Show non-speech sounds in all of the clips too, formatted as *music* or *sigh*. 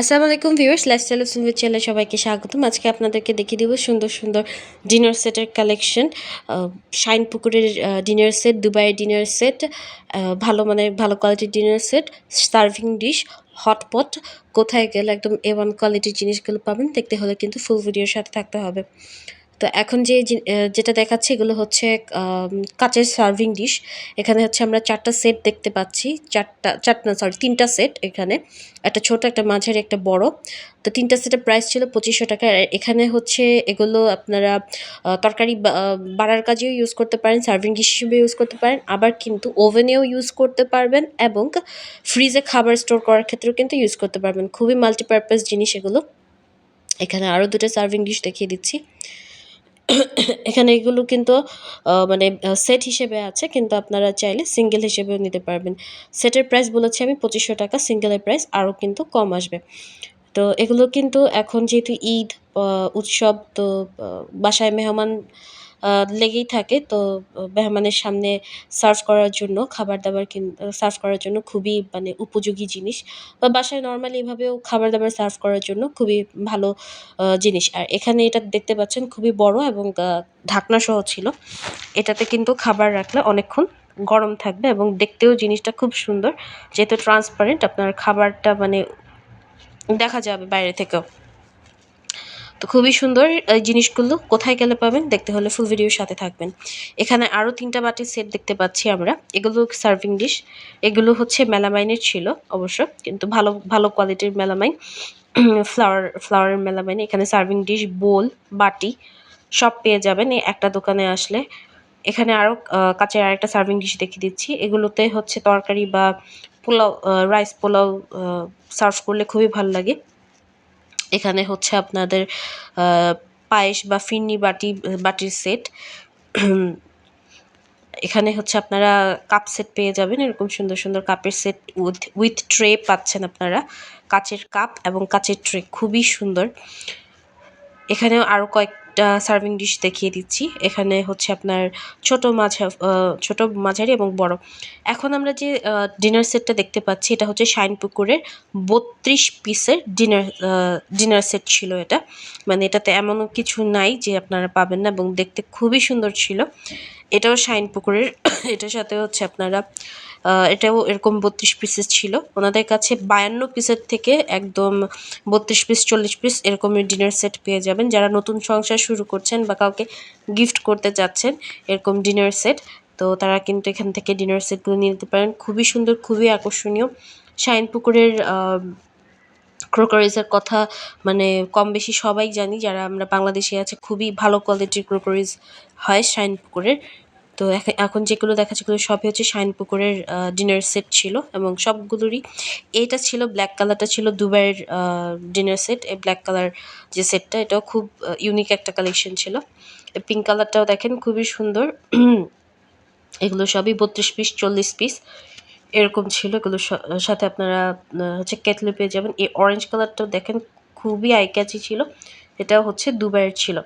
আসসালামু আলাইকুম viewers lifestyle সুন্দর চ্যানেলে সবাইকে স্বাগতম। আজকে আপনাদেরকে দেখিয়ে দেবো সুন্দর সুন্দর ডিনার সেটের কালেকশন শাইন পুকুরের ডিনার সেট দুবাইয়ের ডিনার সেট ভালো মানে ভালো কোয়ালিটির dinner set serving dish hotpot কোথায় গেলে একদম এ ওয়ান কোয়ালিটির জিনিসগুলো পাবেন, দেখতে হলে কিন্তু ফুল ভিডিওর সাথে থাকতে হবে। তো এখন যে যেটা দেখাচ্ছে এগুলো হচ্ছে কাচের সার্ভিং ডিশ এখানে হচ্ছে আমরা চারটা সেট দেখতে পাচ্ছি। চারটা চারটা সরি তিনটা সেট এখানে। একটা ছোট, একটা মাঝারি, একটা বড়। তো তিনটা সেটের প্রাইস ছিল পঁচিশশো টাকা। এখানে হচ্ছে এগুলো আপনারা তরকারি বাড়ার কাজেও ইউজ করতে পারেন সার্ভিং ডিশ হিসেবে ইউজ করতে পারেন। আবার কিন্তু ওভেনেও ইউজ করতে পারবেন এবং ফ্রিজে খাবার স্টোর করার ক্ষেত্রেও কিন্তু ইউজ করতে পারবেন। খুবই মাল্টিপারপাস জিনিস এগুলো। এখানে আরও দুটো সার্ভিং ডিশ দেখিয়ে দিচ্ছি। এখানে এগুলো কিন্তু মানে সেট হিসেবে আছে, কিন্তু আপনারা চাইলে সিঙ্গেল হিসেবেও নিতে পারবেন। সেটের প্রাইস বলেছি আমি, পঁচিশশো টাকা সিঙ্গেলের প্রাইস আরও কিন্তু কম আসবে। তো এগুলো কিন্তু এখন যেহেতু ঈদ উৎসব, তো বাসায় মেহমান লেগেই থাকে। তো মেহমানের সামনে সার্ভ করার জন্য খাবার দাবার কিন সার্ভ করার জন্য খুবই মানে উপযোগী জিনিস। বা বাসায় নর্মালি এভাবেও খাবার দাবার সার্ভ করার জন্য খুবই ভালো জিনিস। আর এখানে এটা দেখতে পাচ্ছেন খুবই বড় এবং ঢাকনা সহ ছিল। এটাতে কিন্তু খাবার রাখলে অনেকক্ষণ গরম থাকবে এবং দেখতেও জিনিসটা খুব সুন্দর। যেহেতু ট্রান্সপারেন্ট আপনার খাবারটা মানে দেখা যাবে বাইরে থেকেও। তো খুবই সুন্দর এই জিনিসগুলো কোথায় গেলে পাবেন দেখতে হলে ফুল ভিডিওর সাথে থাকবেন। এখানে আরও তিনটা বাটির সেট দেখতে পাচ্ছি আমরা। এগুলো সার্ভিং ডিশ এগুলো হচ্ছে মেলামাইনের ছিল অবশ্য, কিন্তু ভালো ভালো কোয়ালিটির মেলামাইন ফ্লাওয়ার ফ্লাওয়ারের মেলামাইন এখানে সার্ভিং ডিশ বোল বাটি সব পেয়ে যাবেন। এই একটা দোকানে আসলে এখানে আরও কাঁচের আরেকটা সার্ভিং ডিশ দেখিয়ে দিচ্ছি। এগুলোতে হচ্ছে তরকারি বা পোলাও রাইস পোলাও সার্ভ করলে খুবই ভালো লাগে। এখানে হচ্ছে আপনাদের পায়েস বা ফিরনি বাটি, বাটির সেট। এখানে হচ্ছে আপনারা কাপ সেট পেয়ে যাবেন, এরকম সুন্দর সুন্দর কাপের সেট উইথ উইথ ট্রে পাচ্ছেন আপনারা। কাচের কাপ এবং কাচের ট্রে, খুবই সুন্দর। এখানেও আরও কয়েকটা সার্ভিং ডিশ দেখিয়ে দিচ্ছি। এখানে হচ্ছে আপনার ছোট আহ, ছোট মাঝারি এবং বড়। এখন আমরা যে ডিনার সেটটা দেখতে পাচ্ছি এটা হচ্ছে শাইন পুকুরের বত্রিশ পিসের ডিনার ডিনার সেট ছিল এটা। মানে এটাতে এমন কিছু নাই যে আপনারা পাবেন না এবং দেখতে খুবই সুন্দর ছিল। এটাও শাইন পুকুরের। *coughs* এটার সাথে হচ্ছে আপনারা এটাও এরকম বত্রিশ পিসেস ছিল। ওনাদের কাছে বায়ান্ন পিসের থেকে একদম বত্রিশ পিস চল্লিশ পিস এরকমের ডিনার সেট পেয়ে যাবেন। যারা নতুন সংসার শুরু করছেন বা কাউকে গিফট করতে চাচ্ছেন এরকম ডিনার সেট তো তারা কিন্তু এখান থেকে ডিনার সেটগুলো নিয়ে নিতে পারেন। খুবই সুন্দর, খুবই আকর্ষণীয়। শাইন পুকুরের ক্রোকারিজের কথা মানে কম বেশি সবাই জানি, যারা আমরা বাংলাদেশে আছে, খুবই ভালো কোয়ালিটির ক্রোকারিজ হয় শাইন পুকুরের। তো এখ- এখন যেগুলো দেখাচ্ছে সেগুলো সবই হচ্ছে শাইন পুকুরের ডিনার সেট ছিল এবং সবগুলোরই এইটা ছিল ব্ল্যাক কালারটা ছিল দুবাইয়ের ডিনার সেট এই ব্ল্যাক কালার যে সেটটা এটাও খুব ইউনিক একটা কালেকশন ছিল। পিঙ্ক কালারটাও দেখেন, খুবই সুন্দর। *clears throat* এগুলো সবই বত্রিশ পিস চল্লিশ পিস এরকম ছিল এগুলোর সাথে আপনারা হচ্ছে কেটলি পেয়ে যাবেন। এই অরেঞ্জ কালারটাও দেখেন, খুবই আইক্যাচি ছিল। এটাও হচ্ছে দুবাইয়ের ছিল।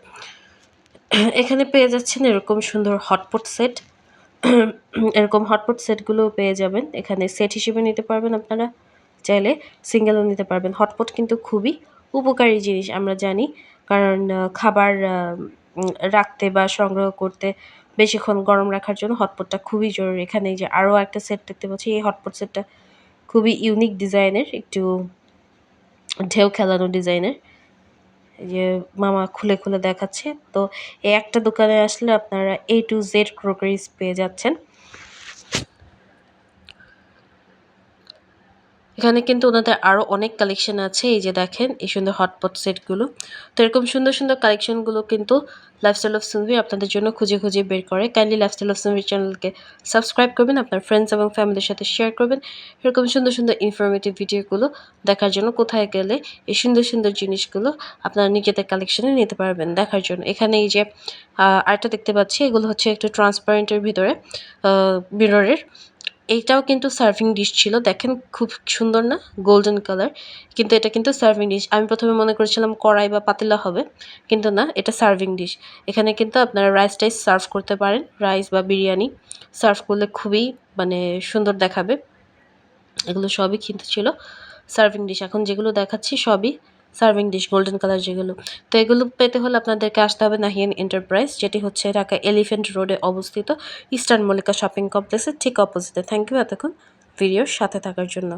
এখানে পেয়ে যাচ্ছেন এরকম সুন্দর হটপট সেট এরকম হটপট সেটগুলো পেয়ে যাবেন। এখানে সেট হিসেবে নিতে পারবেন আপনারা। চাইলে সিঙ্গেলও নিতে পারবেন। হটপট কিন্তু খুবই উপকারী জিনিস আমরা জানি। কারণ খাবার রাখতে বা সংগ্রহ করতে বেশিক্ষণ গরম রাখার জন্য হটপটটা খুবই জরুরি। এখানে যে আরও একটা সেট দেখতে পাচ্ছি। এই হটপট সেটটা খুবই ইউনিক ডিজাইনের একটু ঢেউ খেলানো ডিজাইনের যে মামা খুলে খুলে দেখাচ্ছে। তো এই একটা দোকানে আসলে আপনারা এ টু জেড ক্রোকারিজ পেয়ে যাচ্ছেন। এখানে কিন্তু ওনাদের আরও অনেক কালেকশন আছে এই যে দেখেন এই সুন্দর হটপট সেটগুলো তো এরকম সুন্দর সুন্দর কালেকশনগুলো কিন্তু লাইফস্টাইল অফ সুনভি আপনাদের জন্য খুঁজে খুঁজে বের করে। কাইন্ডলি লাইফস্টাইল অফ সুনভি চ্যানেলকে সাবস্ক্রাইব করবেন আপনার ফ্রেন্ডস এবং ফ্যামিলির সাথে শেয়ার করবেন। এরকম সুন্দর সুন্দর ইনফরমেটিভ ভিডিওগুলো দেখার জন্য কোথায় গেলে এই সুন্দর সুন্দর জিনিসগুলো আপনারা নিজেদের কালেকশনে নিতে পারবেন দেখার জন্য। এখানে এই যে আহ, আরেকটা দেখতে পাচ্ছি এগুলো হচ্ছে একটু ট্রান্সপারেন্টের ভিতরে মিররের এইটাও কিন্তু সার্ভিং ডিশ ছিল। দেখেন খুব সুন্দর না? গোল্ডেন কালার কিন্তু এটা কিন্তু সার্ভিং ডিশ আমি প্রথমে মনে করেছিলাম কড়াই বা পাতিলা হবে, কিন্তু না, এটা সার্ভিং ডিশ এখানে কিন্তু আপনারা রাইস টাইস সার্ভ করতে পারেন। রাইস বা বিরিয়ানি সার্ভ করলে খুবই মানে সুন্দর দেখাবে। এগুলো সবই কিন্তু ছিল সার্ভিং ডিশ এখন যেগুলো দেখাচ্ছি সবই সার্ভিং ডিশ গোল্ডেন কালার যেগুলো। তো এগুলো পেতে হলে আপনাদেরকে আসতে হবে নাহিয়ান এন্টারপ্রাইজ যেটি হচ্ছে ঢাকা এলিফেন্ট রোডে অবস্থিত ইস্টার্ন মল্লিকা শপিং কমপ্লেক্সের ঠিক অপোজিটে থ্যাংক ইউ এতক্ষণ ভিডিওর সাথে থাকার জন্য।